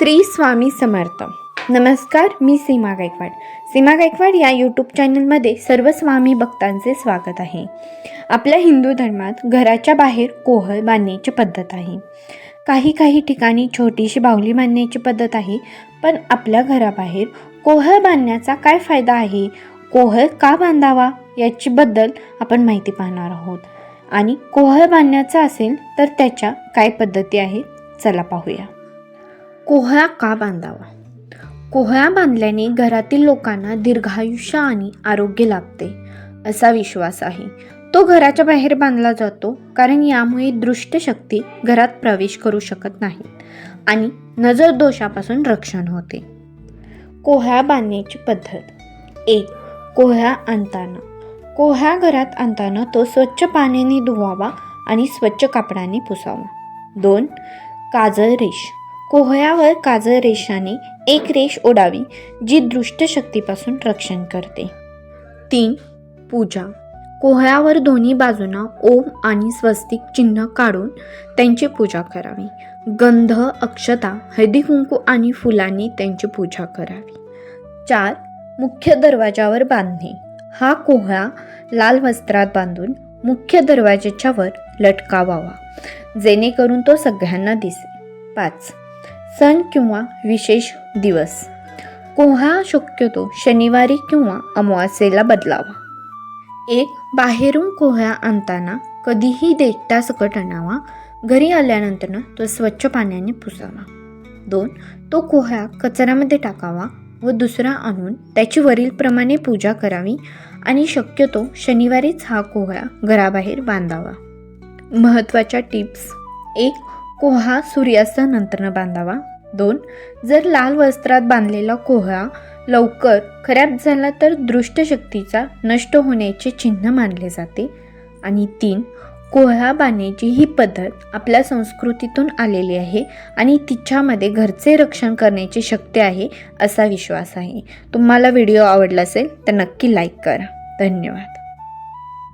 श्री स्वामी समर्थ. नमस्कार मी सीमा गायकवाड. सीमा गायकवाड या यूट्यूब चॅनलमध्ये सर्व स्वामी भक्तांचे स्वागत आहे. आपल्या हिंदू धर्मात घराच्या बाहेर कोहळ बांधण्याची पद्धत आहे. काही काही ठिकाणी छोटीशी बाहुली बांधण्याची पद्धत आहे पण आपल्या घराबाहेर कोहळ बांधण्याचा काय फायदा आहे? कोहळ का बांधावा? याचीबद्दल आपण माहिती पाहणार आहोत. आणि कोहळ बांधण्याचा असेल तर त्याच्या काय पद्धती आहेत? चला पाहूया. कोहळा का बांधावा? कोहळा बांधल्याने घरातील लोकांना दीर्घायुष्य आणि आरोग्य लाभते असा विश्वास आहे. तो घराच्या बाहेर बांधला जातो कारण यामुळे दृष्ट शक्ती घरात प्रवेश करू शकत नाहीत आणि नजर दोषापासून रक्षण होते. कोहळा बांधण्याची पद्धत. एक कोहळा आणताना. कोहळा घरात आणताना तो स्वच्छ पाण्याने धुवावा आणि स्वच्छ कापडाने पुसावा. दोन काजळ रेष. कोहळ्यावर काजळ रेषाने एक रेष ओढावी जी दृष्ट शक्तीपासून रक्षण करते. तीन पूजा. कोहळ्यावर दोन्ही बाजूंना ओम आणि स्वस्तिक चिन्ह काढून त्यांची पूजा करावी. गंध अक्षता हळदी कुंकू आणि फुलांनी त्यांची पूजा करावी. चार मुख्य दरवाजावर बांधणे. हा कोहळा लाल वस्त्रात बांधून मुख्य दरवाजाच्या वर लटकावावा जेणेकरून तो सगळ्यांना दिसे पाच सण किंवा विशेष दिवस. कोहा शक्यतो शनिवारी किंवा अमावास्येला बदलावा. एक बाहेरून कोहळा आणताना कधीही देठा सकट आणावा. घरी आल्यानंतर तो स्वच्छ पाण्याने पुसावा. दोन तो कोहळा कचऱ्यामध्ये टाकावा व दुसरा आणून त्याची वरीलप्रमाणे पूजा करावी आणि शक्यतो शनिवारीच हा कोहळा घराबाहेर बांधावा. महत्त्वाच्या टिप्स. एक कोहा सूर्यास्तानंतर बांधावा. दोन जर लाल वस्त्रात बांधलेला कोहळा लवकर खराब झाला तर दृष्टशक्तीचा नष्ट होण्याचे चिन्ह मानले जाते. आणि तीन कोहळा बांधण्याची ही पद्धत आपल्या संस्कृतीतून आलेली आहे आणि तिच्यामध्ये घरचे रक्षण करण्याची शक्ती आहे असा विश्वास आहे. तुम्हाला व्हिडिओ आवडला असेल तर नक्की लाईक करा. धन्यवाद.